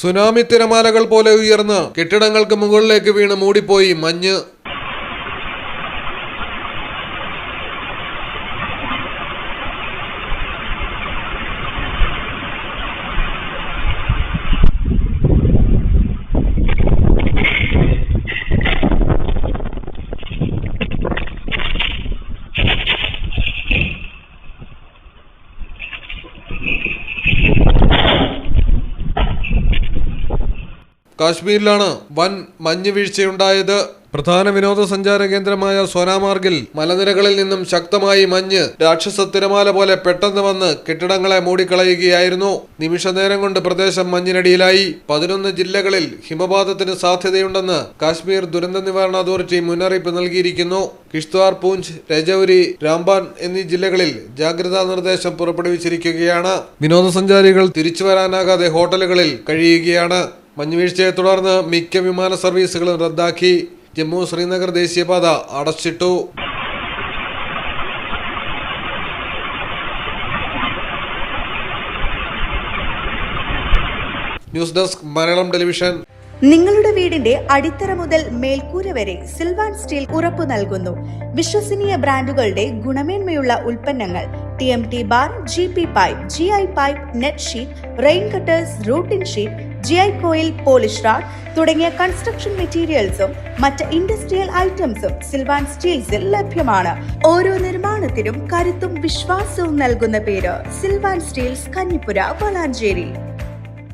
Tsunami തിരമാലകൾ പോലെ ഉയർന്ന് കെട്ടിടങ്ങൾക്ക് മുകളിലേക്ക് വീണ് മൂടിപ്പോയി മഞ്ഞ്. കാശ്മീരിലാണ് വൻ മഞ്ഞ് വീഴ്ചയുണ്ടായത്. പ്രധാന വിനോദസഞ്ചാര കേന്ദ്രമായ സോനാമാർഗിൽ മലനിരകളിൽ നിന്നും ശക്തമായി മഞ്ഞ് രാക്ഷസ തിരമാല പോലെ പെട്ടെന്ന് വന്ന് കെട്ടിടങ്ങളെ മൂടിക്കളയുകയായിരുന്നു. നിമിഷനേരം കൊണ്ട് പ്രദേശം മഞ്ഞിനടിയിലായി. പതിനൊന്ന് ജില്ലകളിൽ ഹിമപാതത്തിന് സാധ്യതയുണ്ടെന്ന് കാശ്മീർ ദുരന്ത നിവാരണ അതോറിറ്റി മുന്നറിയിപ്പ് നൽകിയിരിക്കുന്നു. കിഷ്ത്വാർ പൂഞ്ച് രജൌരി രാംബാൻ എന്നീ ജില്ലകളിൽ ജാഗ്രതാ നിർദ്ദേശം പുറപ്പെടുവിച്ചിരിക്കുകയാണ്. വിനോദസഞ്ചാരികൾ തിരിച്ചു വരാനാകാതെ ഹോട്ടലുകളിൽ കഴിയുകയാണ്. മഞ്ഞുവീഴ്ചയെ തുടർന്ന് മിക്ക വിമാന സർവീസുകളും റദ്ദാക്കി. ജമ്മു ശ്രീനഗർ ദേശീയപാത അടച്ചിട്ടു. News desk Malayalam television. നിങ്ങളുടെ വീടിന്റെ അടിത്തറ മുതൽ മേൽക്കൂര വരെ സിൽവാൻ സ്റ്റീൽ ഉറപ്പു നൽകുന്നു. വിശ്വസനീയ ബ്രാൻഡുകളുടെ ഗുണമേന്മയുള്ള ഉൽപ്പന്നങ്ങൾ T M T bar G P pipe G I pipe net sheet rain cutters roofing sheet G I coil polish rod തുടങ്ങിയ കൺസ്ട്രക്ഷൻ മെറ്റീരിയൽസും മറ്റ് ഇൻഡസ്ട്രിയൽ ഐറ്റംസും സിൽവാൻ സ്റ്റീൽസിൽ ലഭ്യമാണ്. ഓരോ നിർമ്മാണത്തിനും കരുത്തും വിശ്വാസവും നൽകുന്ന പേര് സിൽവാൻ സ്റ്റീൽസ് കഞ്ഞിപ്പുര വളാഞ്ചേരി.